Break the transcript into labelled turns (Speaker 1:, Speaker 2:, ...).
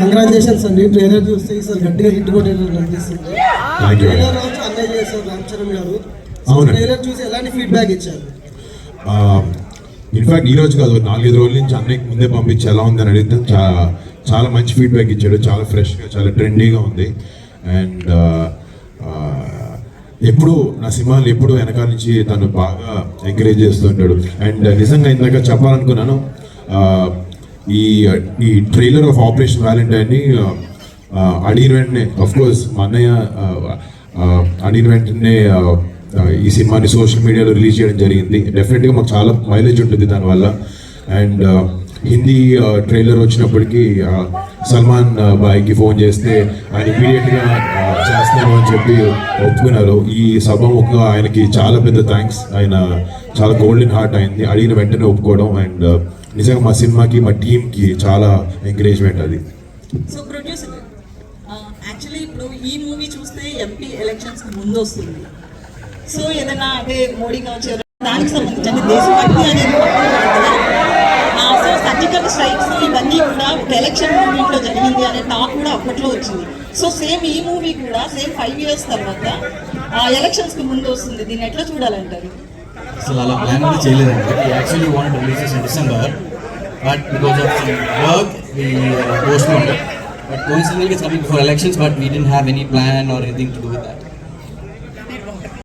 Speaker 1: Congratulations అండి trailer చూస్తే ఈసారి గట్టిగా హిట్ కొట్టేటట్టు అనిపిస్తుంది. ట్రైలర్ రోజు అన్నయ్య చేశారు రామ్ చరణ్ గారు. ట్రైలర్ చూసి ఎలాంటి ఫీడ్బ్యాక్ ఇచ్చారు?
Speaker 2: ఇన్ఫాక్ట్ ఈ రోజు కాదు నాలుగైదు రోజుల నుంచి అన్నయ్యకి ముందే పంపించి ఎలా ఉందని అడిగితే చాలా చాలా మంచి ఫీడ్బ్యాక్ ఇచ్చాడు. చాలా ఫ్రెష్గా చాలా ట్రెండీగా ఉంది. అండ్ ఎప్పుడు నా సినిమాలు ఎప్పుడు వెనకాల నుంచి తను బాగా ఎంకరేజ్ చేస్తుంటాడు అండ్ నిజంగా ఇందాక చెప్పాలనుకున్నాను ఈ ఈ ట్రైలర్ ఆఫ్ ఆపరేషన్ వ్యాలంటైన్ని అడిగిన వెంటనే కోర్స్ మా అన్నయ్య అడిగిన వెంటనే ఈ సినిమాని సోషల్ మీడియాలో రిలీజ్ చేయడం జరిగింది. డెఫినెట్గా మాకు చాలా మైలేజ్ ఉంటుంది దానివల్ల. అండ్ హిందీ ట్రైలర్ వచ్చినప్పటికీ సల్మాన్ బాయ్కి ఫోన్ చేస్తే ఆయన ఇమీడియట్గా చేస్తాను అని చెప్పి ఒప్పుకున్నారు. ఈ సభముఖంగా ఆయనకి చాలా పెద్ద థ్యాంక్స్ ఆయన చాలా గోల్డెన్ హార్ట్ అయింది. అడిగిన వెంటనే ఒప్పుకోవడం. అండ్ నిజంగా మా సినిమాకి మా టీంకి చాలా ఎంకరేజ్మెంట్ అది.
Speaker 3: సో ప్రొడ్యూసర్ యాక్చువల్లీ ఇప్పుడు ఈ మూవీ చూస్తే ఎంపీ ఎలక్షన్స్ ముందు వస్తుంది. సో ఏదైనా అంటే మోడీ కావచ్చు దానికి సంబంధించి దేశభక్తి అనేది సో సర్జికల్ స్ట్రైక్స్ ఇవన్నీ కూడా ఒక ఎలక్షన్ మూమెంట్లో జరిగింది అనే టాక్ కూడా అప్పట్లో వచ్చింది. సో సేమ్ ఈ మూవీ కూడా సేమ్ ఫైవ్ ఇయర్స్ తర్వాత ఎలక్షన్స్కి ముందు వస్తుంది. దీన్ని ఎట్లా చూడాలంటారు?
Speaker 4: అసలు అలా ప్లాన్ కూడా చేయలేదండి actually want releases in December but because of work we post but coincidentally it's coming for elections but we didn't have any plan or anything to do with that